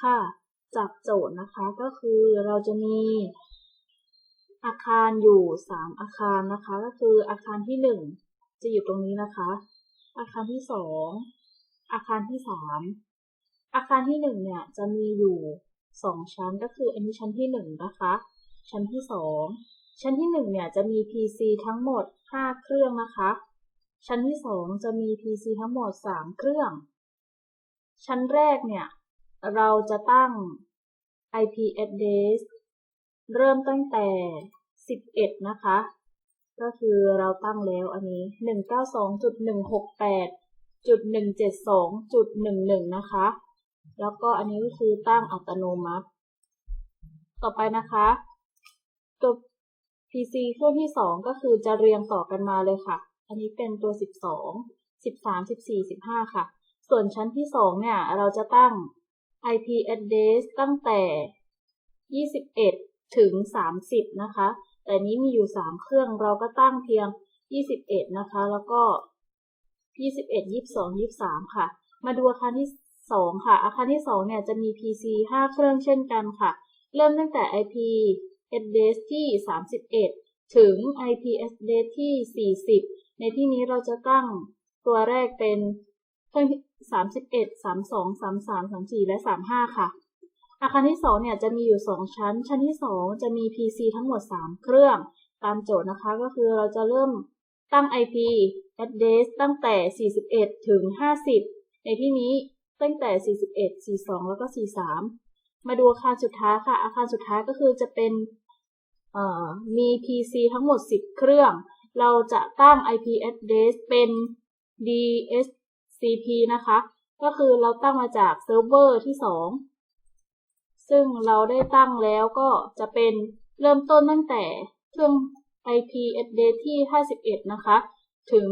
ค่ะจากโจทย์นะคะก็คือเราจะมีอาคารอยู่สามอาคารนะคะ ก็คืออาคารที่หนึ่งจะอยู่ตรงนี้นะคะ อาคารที่สองอาคารที่สามอาคารที่หนึ่งเนี่ยจะมีอยู่สองชั้นก็คืออันนี้ชั้นที่หนึ่งนะคะ ชั้นที่สองชั้นที่หนึ่งเนี่ยจะมี PC ทั้งหมดห้าเครื่องนะคะ ชั้นที่สองจะมี PC ทั้งหมดสามเครื่อง ชั้นแรกเนี่ย เราจะตั้ง IP address เริ่มตั้งแต่ 11 นะคะ ก็คือเราตั้งแล้วอันนี้ 192.168.172.11 นะคะ แล้วก็อันนี้ก็คือตั้งอัตโนมัติ ต่อไปนะคะตัว PC เครื่องที่ 2 ก็คือจะเรียงต่อกันมาเลยค่ะ อันนี้เป็นตัว 12 13 14 15 ค่ะ ส่วนชั้นที่ 2 เนี่ย เราจะตั้ง IP address ตั้งแต่ 21 ถึง 30 นะคะ แต่นี้มีอยู่ 3 เครื่องเราก็ตั้งเพียง 21 นะคะ แล้วก็ 21 22 23 ค่ะ มาดูอาคารที่ 2 ค่ะ อาคารที่ 2 เนี่ยจะมี PC 5 เครื่องเช่นกันค่ะ เริ่มตั้งแต่ IP address ที่ 31 ถึง IP address ที่ 40 ในที่นี้เราจะตั้งตัวแรกเป็น เครื่องสามสิบเอ็ดสามสองสามสามสามสี่และสามห้าค่ะ อาคารที่สองเนี่ยจะมีอยู่สองชั้น ชั้นที่สองจะมี PC ทั้งหมดสามเครื่อง ตามโจทย์นะคะก็คือเราจะเริ่มตั้ง IP address ตั้งแต่ 41 ถึง 50 ในที่นี้ตั้งแต่ 41 42 แล้วก็ 43 มาดูอาคารสุดท้ายค่ะ อาคารสุดท้ายก็คือจะเป็นมี PC ทั้งหมด 10 เครื่อง เราจะตั้ง IP address เป็น DS CP นะคะ ก็คือเราตั้งมาจากเซิร์ฟเวอร์ที่ 2 ซึ่งเราได้ตั้งแล้วก็จะเป็นเริ่มต้นตั้งแต่เครื่อง IP address ที่ 51 นะคะ ถึง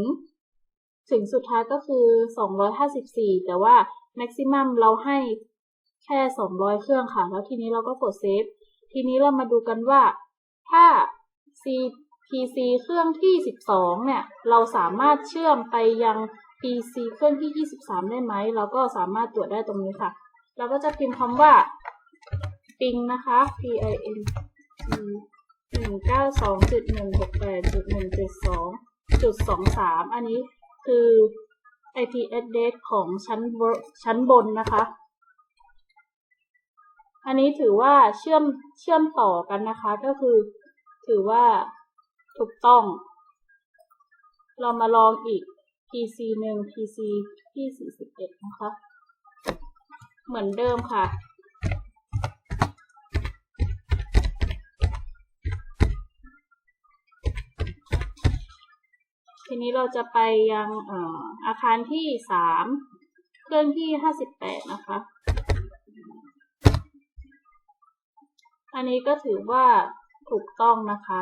ถึงสุดท้ายก็คือ 254 แต่ว่า maximum เราให้แค่ 200 เครื่องค่ะ แล้วทีนี้เราก็กดเซฟ ทีนี้เรามาดูกันว่า ถ้า C.P.C. เครื่องที่ 12 เนี่ย เราสามารถเชื่อมไปยัง PC เครื่องที่ 23 ได้ไหม เราก็สามารถตรวจได้ตรงนี้ค่ะ เราก็จะพิมพ์คำว่า ping นะคะ p i n g หนึ่งเก้าสองจุดหนึ่งหกแปดจุดหนึ่งเจ็ดสองจุดสองสามอันนี้คือ IP address ของชั้นบชั้นบนนะคะ อันนี้ถือว่าเชื่อมเชื่อมต่อกันนะคะ ก็คือถือว่าถูกต้อง เรามาลองอีก PC หนึ่ง PC ที่สี่สิบเอ็ดนะคะ เหมือนเดิมค่ะ ทีนี้เราจะไปยังอออาคารที่สามเครื่องที่ห้าสิบแปดนะคะ อันนี้ก็ถือว่าถูกต้องนะคะ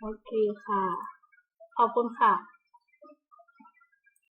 โอเคค่ะ ขอบคุณค่ะ